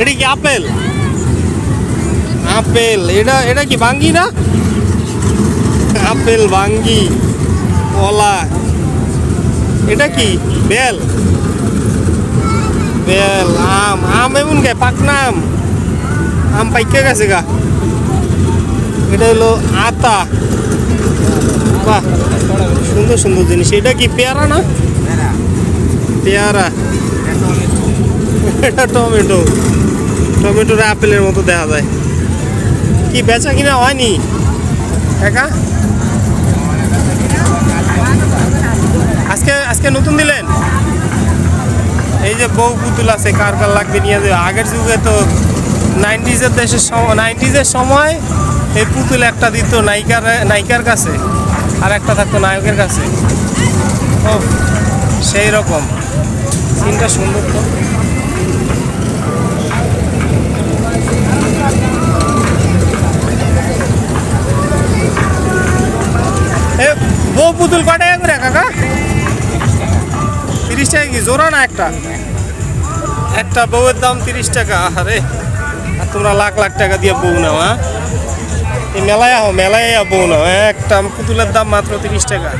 এটা কি apple? Apple. এটা এটা কি বাঙ্গি না? আপেল বাঙ্গি কলা। এটা কি? বেল। বেল আম। আম এমন কে? পাকনা আম। আম পাইকে গেছে গা। এটা হলো আতা। বাহ সুন্দর সুন্দর জিনিস। এটা কি পেয়ারা না? পেয়ারা। এটা টমেটো। টমেটোর আপেলের মতো দেখা যায়। কি, বেচা কিনা হয়নি? একা? আজকে আজকে নতুন দিলেন? এই যে বউ পুতুল আছে, কার কার লাগবে নিয়ে যাবে। আগের যুগে তো নাইনটিজের দেশের নাইনটিজের সময় এই পুতুল একটা দিত নায়িকার নায়িকার কাছে, আর একটা থাকতো নায়কের কাছে। ও সেই রকম। সিনটা সুন্দর তো। পুতুল কয় টাকা করে কাকা তিরিশ টাকা কি? জোড়া না একটা? একটা বউয়ের দাম তিরিশ টাকা আরে আর তোমরা লাখ লাখ টাকা দিয়ে বউ নাও হ্যাঁ? এই মেলায় আহ, মেলায় বউ নাও। একটা পুতুলের দাম মাত্র তিরিশ টাকা।